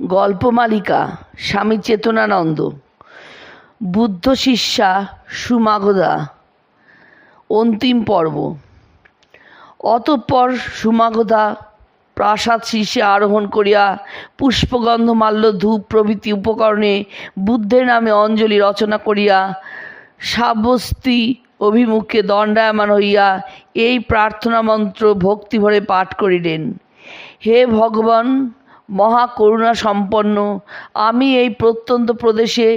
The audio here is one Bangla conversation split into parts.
গল্পমালিকা স্বামী চেতনানন্দ, বুদ্ধ শিষ্যা সুমাগধা অন্তিম পর্ব। অতঃপর সুমাগধা প্রাসাদ শীর্ষে আরোহণ করিয়া পুষ্পগন্ধ মাল্য ধূপ প্রভৃতি উপকরণে বুদ্ধের নামে অঞ্জলি রচনা করিয়া সাবস্তি অভিমুখে দণ্ডায়মান হইয়া এই প্রার্থনা মন্ত্র ভক্তিভরে পাঠ করিলেন। হে ভগবান মহাকরুণা সম্পন্ন। আমি এই প্রত্যন্ত প্রদেশে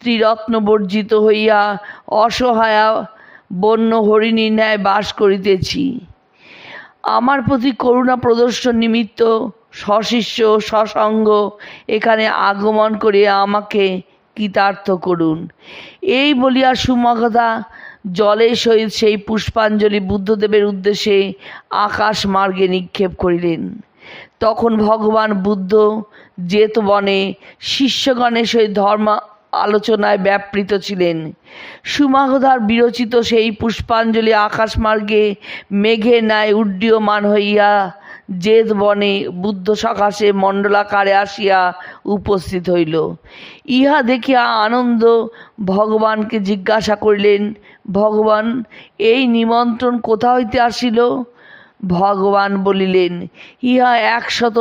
ত্রিরত্ন বর্জিত হইয়া অসহায়া বন্য হরিণীর ন্যায় বাস করিতেছি। আমার প্রতি করুণা প্রদর্শন নিমিত্ত সশিষ্য, সসঙ্গ এখানে আগমন করিয়া আমাকে কৃতার্থ করুন। এই বলিয়া সুমগধা জলের সহিত সেই পুষ্পাঞ্জলি বুদ্ধদেবের উদ্দেশ্যে আকাশ মার্গে নিক্ষেপ করিলেন। তখন ভগবান বুদ্ধ জেত বনে শিষ্যগণের সহিত ধর্ম আলোচনায় ব্যাপৃত ছিলেন। সুমাহধার বিরচিত সেই পুষ্পাঞ্জলি আকাশমার্গে মেঘে ন্যায় উড্ডীয়মান হইয়া জেদ বনে বুদ্ধ সকাশে মণ্ডলাকারে আসিয়া উপস্থিত হইল। ইহা দেখিয়া আনন্দ ভগবানকে জিজ্ঞাসা করিলেন, ভগবান, এই নিমন্ত্রণ কোথা হইতে আসিল? ভগবান বলিলেন, ইহা একশত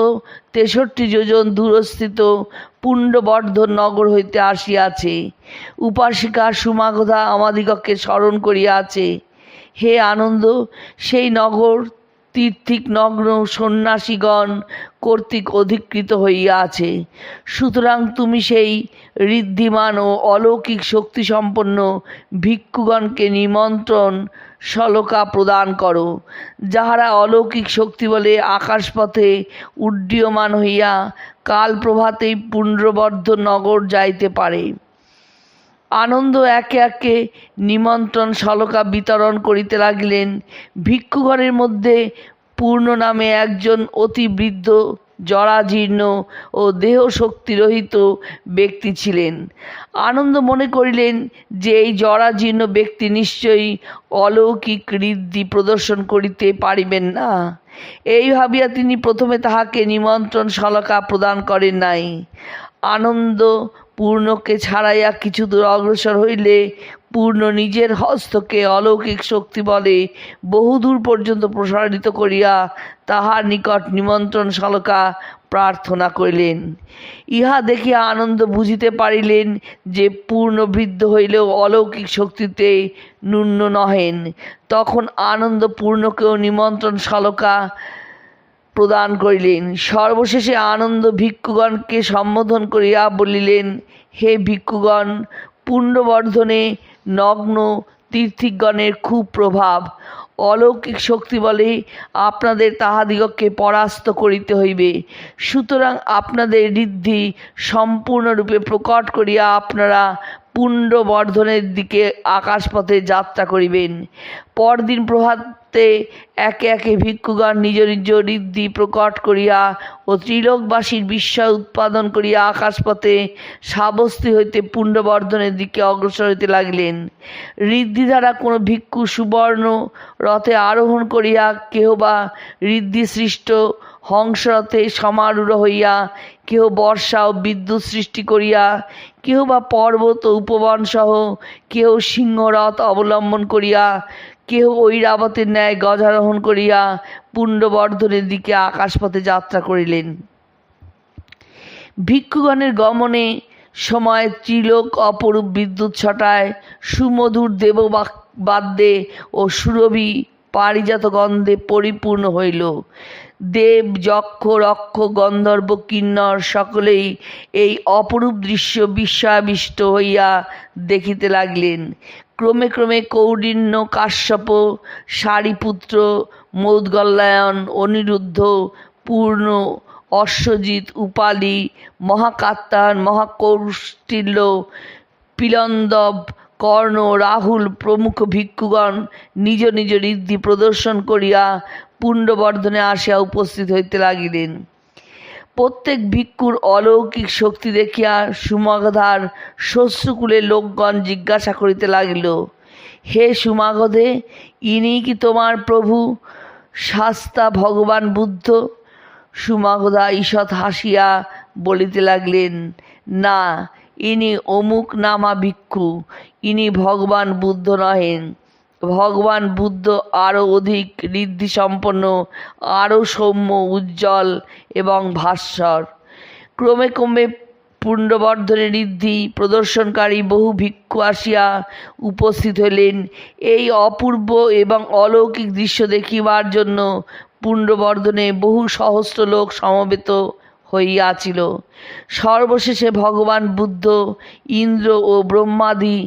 তেষট্টি যোজন দূরস্থিত পুণ্ডবর্ধন নগর হইতে আসিয়াছে। উপাসিকা সুমাগধা আমাদিগকে স্মরণ করিয়াছে। হে আনন্দ, সেই নগর তীর্থিক নগ্ন সন্ন্যাসীগণ কর্তৃক অধিকৃত হইয়াছে। সুতরাং তুমি সেই ঋদ্ধিমান ও অলৌকিক শক্তিসম্পন্ন ভিক্ষুগণকে নিমন্ত্রণ সলকা প্রদান করো। যাহারা অলৌকিক শক্তি বলে আকাশপথে উড্ডীয়মান হইয়া কাল প্রভাতেই পুণ্ড্রবর্ধ নগর যাইতে পারে। আনন্দ একে একে নিমন্ত্রণ সলকা বিতরণ করিতে লাগিলেন। ভিক্ষুগণের মধ্যে পূর্ণ নামে একজন অতি বৃদ্ধ জরাজীর্ণ ও দেহ শক্তিরহিত ব্যক্তি ছিলেন। আনন্দ মনে করিলেন যে এই জরাজীর্ণ ব্যক্তি নিশ্চয়ই অলৌকিক ঋদ্ধি প্রদর্শন করিতে পারিবেন না। এই ভাবিয়া তিনি প্রথমে তাহাকে নিমন্ত্রণ সলকা প্রদান করেন নাই। আনন্দ পূর্ণকে ছাড়াইয়া কিছু দূর অগ্রসর হইলে পূর্ণ নিজের হস্তকে অলৌকিক শক্তি বলে বহুদূর পর্যন্ত প্রসারিত করিয়া তাহার নিকট নিমন্ত্রণ সলকা প্রার্থনা করিলেন। ইহা দেখিয়া আনন্দ বুঝিতে পারিলেন যে পূর্ণবৃদ্ধ হইলেও অলৌকিক শক্তিতে ন্যূন্য নহেন। তখন আনন্দ পূর্ণকেও নিমন্ত্রণ সলকা প্রদান করিলেন। সর্বশেষে আনন্দ ভিক্ষুগণকে সম্বোধন করিয়া বলিলেন, হে ভিক্ষুগণ পুণ্যবর্ধনে নগ্ন তীর্থিকগণের খুব প্রভাব। অলৌকিক শক্তি বলে আপনাদের তাহাদিগকে পরাস্ত করিতে হইবে। সুতরাং আপনাদের ঋদ্ধি সম্পূর্ণরূপে প্রকট করিয়া আপনারা পুণ্ডবর্ধনের দিকে আকাশপথে যাত্রা করিবেন। পরদিন প্রভাতে একে একে ভিক্ষুগণ নিজ নিজ ঋদ্ধি প্রকট করিয়া ও ত্রিলোকবাসীর বিস্ময় উৎপাদন করিয়া আকাশপথে সাবস্তি হইতে পুণ্ডবর্ধনের দিকে অগ্রসর হইতে লাগিলেন। ঋদ্ধি দ্বারা কোনো ভিক্ষু সুবর্ণ রথে আরোহণ করিয়া কেহ বা ঋদ্ধি সৃষ্ট হংসরথে সমারূঢ় হইয়া কেহ বর্ষা ও বিদ্যুৎ সৃষ্টি করিয়া, কেহ বা পর্বত ও উপবন সহ কেহ সিংহরথ অবলম্বন করিয়া, কেহ ঐরাবতের ন্যায় গজারোহণ করিয়া পুণ্ডবর্ধনের দিকে আকাশপথে যাত্রা করিলেন। ভিক্ষুগণের গমনে সময় ত্রিলোক অপরূপ বিদ্যুৎ ছটায় সুমধুর দেববাদ্যে ও সুরভি পারিজাত গন্ধে পরিপূর্ণ হইল। দেব যক্ষ রক্ষ গন্ধর্ব, কিন্নর সকলেই এই অপরূপ দৃশ্য বিস্ময়াবিষ্ট হইয়া দেখিতে লাগিলেন। ক্রমে ক্রমে কৌডিন্য, কাশ্যপ, সারিপুত্র মৌদগল্লায়ন অনিরুদ্ধ, পূর্ণ, অশ্বজিৎ, উপালি মহাকাত্তায়ন মহাকৌষ্টিল্য, পিলন্দব কর্ণ, রাহুল প্রমুখ ভিক্ষুগণ নিজ নিজ ঋদ্ধি প্রদর্শন করিয়া পুণ্ডবর্ধনে আসিয়া উপস্থিত হইতে লাগিলেন। প্রত্যেক ভিক্ষুর অলৌকিক শক্তি দেখিয়া সুমগধার শস্যকুলের লোকগণ জিজ্ঞাসা করিতে লাগিল, হে সুমাগধে, ইনি কি তোমার প্রভু? শাস্তা ভগবান বুদ্ধ? সুমাগধা ঈষৎ হাসিয়া বলিতে লাগলেন, না, ইনি অমুক নামা ভিক্ষু। ইনি ভগবান বুদ্ধ নহেন। ভগবান বুদ্ধ আরও অধিক ঋদ্ধিসম্পন্ন আরও সৌম্য, উজ্জ্বল এবং ভাস্বর। ক্রমে ক্রমে পুণ্ডবর্ধনের ঋদ্ধি প্রদর্শনকারী বহু ভিক্ষু আসিয়া উপস্থিত হইলেন। এই অপূর্ব এবং অলৌকিক দৃশ্য দেখিবার জন্য পুণ্ডবর্ধনে বহু সহস্র লোক সমবেত হইয়াছিল। সর্বশেষে ভগবান বুদ্ধ, ইন্দ্র ও ব্রহ্মাদি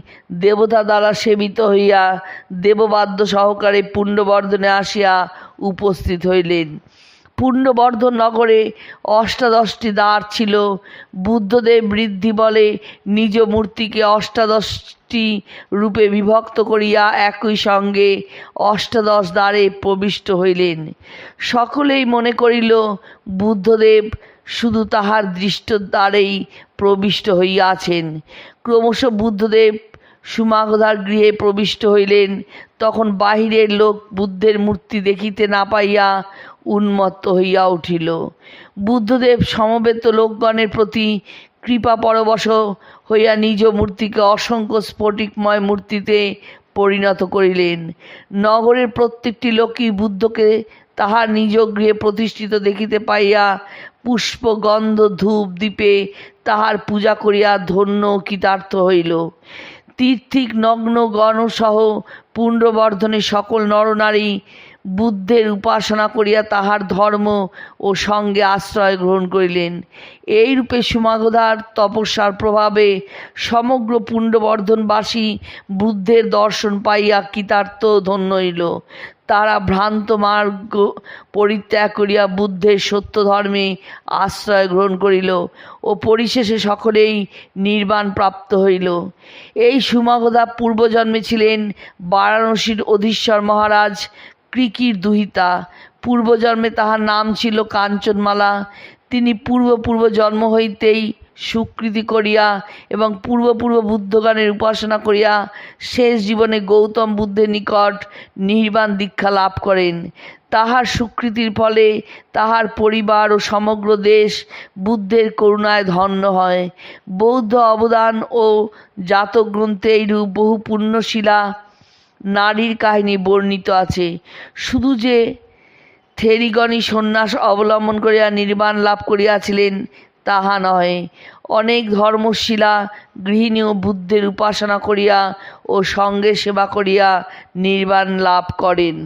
দেবতা দ্বারা সেবিত হইয়া দেববাদ্য সহকারে পুণ্যবর্ধনে আসিয়া উপস্থিত হইলেন। পুণ্যবর্ধন নগরে অষ্টাদশটি দ্বার ছিল। বুদ্ধদেব বৃদ্ধি বলে নিজ মূর্তিকে অষ্টাদশটি রূপে বিভক্ত করিয়া একই সঙ্গে অষ্টাদশ দ্বারে প্রবিষ্ট হইলেন। সকলেই মনে করিল, বুদ্ধদেব শুধু তাহার দৃষ্ট দ্বারেই প্রবিষ্ট হইয়াছেন। ক্রমশ বুদ্ধদেব সুমাগধার গৃহে প্রবিষ্ট হইলেন। তখন বাহিরের লোক বুদ্ধের মূর্তি দেখিতে না পাইয়া উন্মত্ত হইয়া উঠিল। বুদ্ধদেব সমবেত লোকগণের প্রতি কৃপা পরবশ হইয়া নিজ মূর্তিকে অসংখ্য স্ফটিকময় মূর্তিতে পরিণত করিলেন। নগরের প্রত্যেকটি লোকই বুদ্ধকে তাহার নিজ গৃহে প্রতিষ্ঠিত দেখিতে পাইয়া পুষ্প গন্ধ ধূপ দ্বীপে তাহার পূজা করিয়া ধন্য কৃতার্থ হইল। তীর্থিক নগ্ন গণসহ পুণ্ডবর্ধনের সকল নরনারী বুদ্ধের উপাসনা করিয়া তাহার ধর্ম ও সঙ্গে আশ্রয় গ্রহণ করিলেন। এইরূপে সুমাগধার তপস্যার প্রভাবে সমগ্র পুণ্ডবর্ধনবাসী বুদ্ধের দর্শন পাইয়া কৃতার্থ ধন্য হইল। তারা ভ্রান্ত মার্গ পরিত্যাগ করিয়া বুদ্ধের সত্য ধর্মে আশ্রয় গ্রহণ করিল ও পরিশেষে সকলেই নির্বাণ প্রাপ্ত হইল। এই সুমগধা পূর্বজন্মে ছিলেন বারাণসীর অধীশ্বর মহারাজ কৃকির দুহিতা। পূর্বজন্মে তাহার নাম ছিল কাঞ্চনমালা। তিনি পূর্ব পূর্ব জন্ম হইতেই সুকৃতি করিয়া এবং পূর্বপূর্ব বুদ্ধগণের উপাসনা করিয়া শেষ জীবনে গৌতম বুদ্ধের নিকট নির্বাণ দীক্ষা লাভ করেন। তাহার সুকৃতির ফলে তাহার পরিবার ও সমগ্র দেশ বুদ্ধের করুণায় ধন্য হয়। বৌদ্ধ অবদান ও জাতক গ্রন্থে এইরূপ বহু পুণ্যশীলা নারীর কাহিনী বর্ণিত আছে। শুধু যে থেরিগণই সন্ন্যাস অবলম্বন করিয়া নির্বাণ লাভ করিয়াছিলেন তাহা নয় অনেক ধর্মশীলা ও বুদ্ধের উপাসনা করিয়া ও সঙ্গে সেবা করিয়া নির্বাণ লাভ করেন।